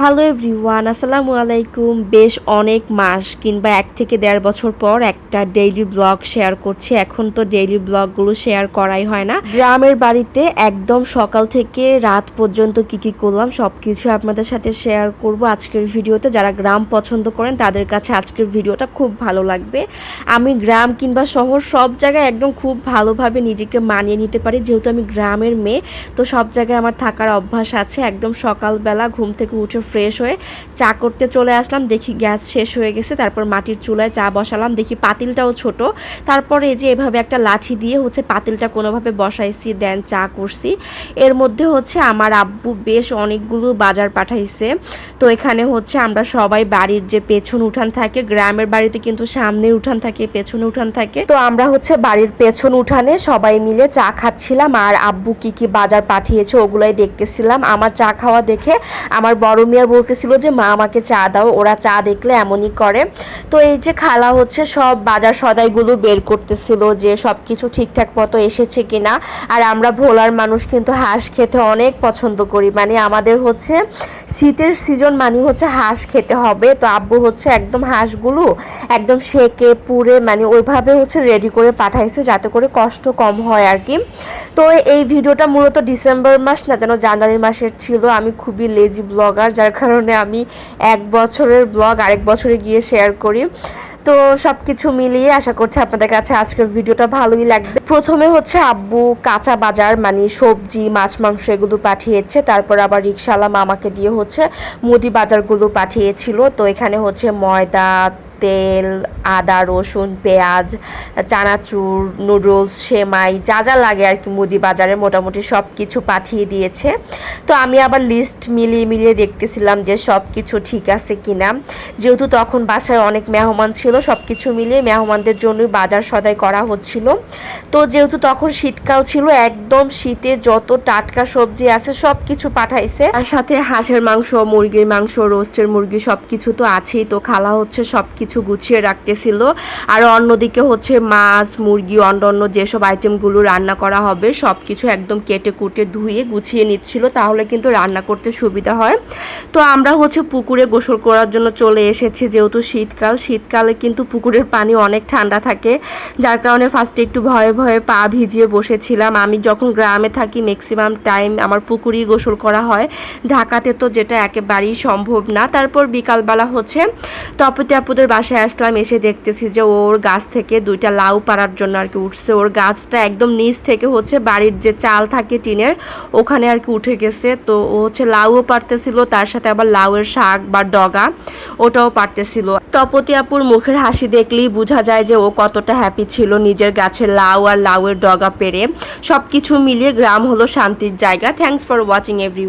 Hello everyone আসসালামু আলাইকুম। বেশ অনেক মাস কিংবা এক থেকে দেড় বছর পর একটা ডেইলি ব্লগ শেয়ার করছি। এখন তো ডেইলি ব্লগগুলো শেয়ার করাই হয় না। গ্রামের বাড়িতে একদম সকাল থেকে রাত পর্যন্ত কি কি করলাম সব কিছু আপনাদের সাথে শেয়ার করব আজকের ভিডিওতে। যারা গ্রাম পছন্দ করেন, তাদের কাছে আজকের ভিডিওটা খুব ভালো লাগবে। আমি গ্রাম কিংবা শহর সব জায়গায় একদম খুব ভালোভাবে নিজেকে মানিয়ে নিতে পারি। যেহেতু আমি গ্রামের মেয়ে, তো সব জায়গায় আমার থাকার অভ্যাস আছে। একদম সকালবেলা ঘুম থেকে উঠে ফ্রেশ হয়ে চা করতে চলে আসলাম। দেখি গ্যাস শেষ হয়ে গেছে, তারপর মাটির চুলায় চা বসালাম। দেখি পাতিলটাও ছোট। তারপরে এই যে এভাবে একটা লাঠি দিয়ে হচ্ছে পাতিলটা কোনোভাবে বসাইছি, দেন চা করছি। এর মধ্যে হচ্ছে আমার আব্বু বেশ অনেকগুলো বাজার পাঠাইছে। তো এখানে হচ্ছে আমরা সবাই বাড়ির যে পেছন উঠান থাকে, গ্রামের বাড়িতে কিন্তু সামনের উঠান থাকে, পেছনে উঠান থাকে। তো আমরা হচ্ছে বাড়ির পেছন উঠানে সবাই মিলে চা খাচ্ছিলাম। আর আব্বু কি কি বাজার পাঠিয়েছে ওগুলাই দেখতেছিলাম। আমার চা খাওয়া দেখে আমার বড় বলতেছিল যে, মা, আমাকে চা দাও, ওরা চা দেখলে এমনই করে। তো এই যে খালা হচ্ছে সব বাজার সদাইগুলো বের করতেছিল যে সব কিছু ঠিকঠাক মতো এসেছে কিনা। আর আমরা ভোলার মানুষ কিন্তু হাঁস খেতে অনেক পছন্দ করি। মানে আমাদের হচ্ছে শীতের সিজন মানে হচ্ছে হাঁস খেতে হবে। তো আব্বু হচ্ছে একদম হাঁসগুলো একদম সেকে, পুড়ে মানে ওইভাবে হচ্ছে রেডি করে পাঠাইছে যাতে করে কষ্ট কম হয় আর কি। তো এই ভিডিওটা মূলত ডিসেম্বর মাস না যেন জানুয়ারি মাসের ছিল। আমি খুবই লেজি ব্লগার যার কারণে আমি এক বছরের ব্লগ আরেক বছরে গিয়ে শেয়ার করি। তো সব কিছু মিলিয়ে আশা করছি আপনাদের কাছে আজকের ভিডিওটা ভালোই লাগবে। প্রথমে হচ্ছে আব্বু কাঁচা বাজার মানে সবজি, মাছ, মাংস এগুলো পাঠিয়েছে। তারপর আবার রিক্সাওয়ালা মামাকে দিয়ে হচ্ছে মুদি বাজারগুলো পাঠিয়েছিল। তো এখানে হচ্ছে ময়দা তেল, আদা, রসুন, পেঁয়াজ, চানাচুর, নুডলস, সেমাই, যা যা লাগে আর কি মুদি বাজারে মোটামুটি সব কিছু পাঠিয়ে দিয়েছে। তো আমি আবার লিস্ট মিলিয়ে মিলিয়ে দেখতেছিলাম যে সব কিছু ঠিক আছে কিনা। যেহেতু তখন বাসায় অনেক মেহমান ছিল সব কিছু মিলিয়ে মেহমানদের জন্যই বাজার সদাই করা হচ্ছিল। তো যেহেতু তখন শীতকাল ছিল, একদম শীতের যত টাটকা সবজি আছে সব কিছু পাঠাইছে। আর সাথে হাঁসের মাংস, মুরগির মাংস রোস্টের মুরগি সব কিছু তো আছেই, তো খালা হচ্ছে সব কিছু গুছিয়ে রাখতেছিল। আর অন্যদিকে হচ্ছে মাছ, মুরগি, অন্য অন্য যেসব আইটেমগুলো রান্না করা হবে সব কিছু একদম কেটে কুটে ধুয়ে গুছিয়ে নিচ্ছিল, তাহলে কিন্তু রান্না করতে সুবিধা হয়। তো আমরা হচ্ছে পুকুরে গোসল করার জন্য চলে এসেছি, যেহেতু শীতকাল, শীতকালে কিন্তু পুকুরের পানি অনেক ঠান্ডা থাকে, যার কারণে ফার্স্টে একটু ভয়ে ভয়ে পা ভিজিয়ে বসেছিলাম। আমি যখন গ্রামে থাকি ম্যাক্সিমাম টাইম আমার পুকুরেই গোসল করা হয়। ঢাকাতে তো যেটা একেবারেই সম্ভব না। তারপর বিকালবেলা হচ্ছে তপতি আপুদের বাসায় আসলাম, এসে দেখতেছি যে ওর গাছ থেকে দুইটা লাউ পাড়ার জন্য আর কি উঠছে। ওর গাছটা একদম নিচ থেকে হচ্ছে বাড়ির যে চাল থাকে টিনের, ওখানে আর কি উঠে গেছে। তো ও হচ্ছে লাউও পারতেছিল তার সাথে আবার লাউয়ের শাক বা ডগা, ওটাও পারতেছিল তপতি আপুর মুখের হাসি দেখলেই বোঝা যায় যে ও কতটা হ্যাপি ছিল নিজের গাছের লাউ আর লাউয়ের ডগা পেরে সব কিছু মিলিয়ে গ্রাম হলো শান্তির জায়গা। Thanks for watching every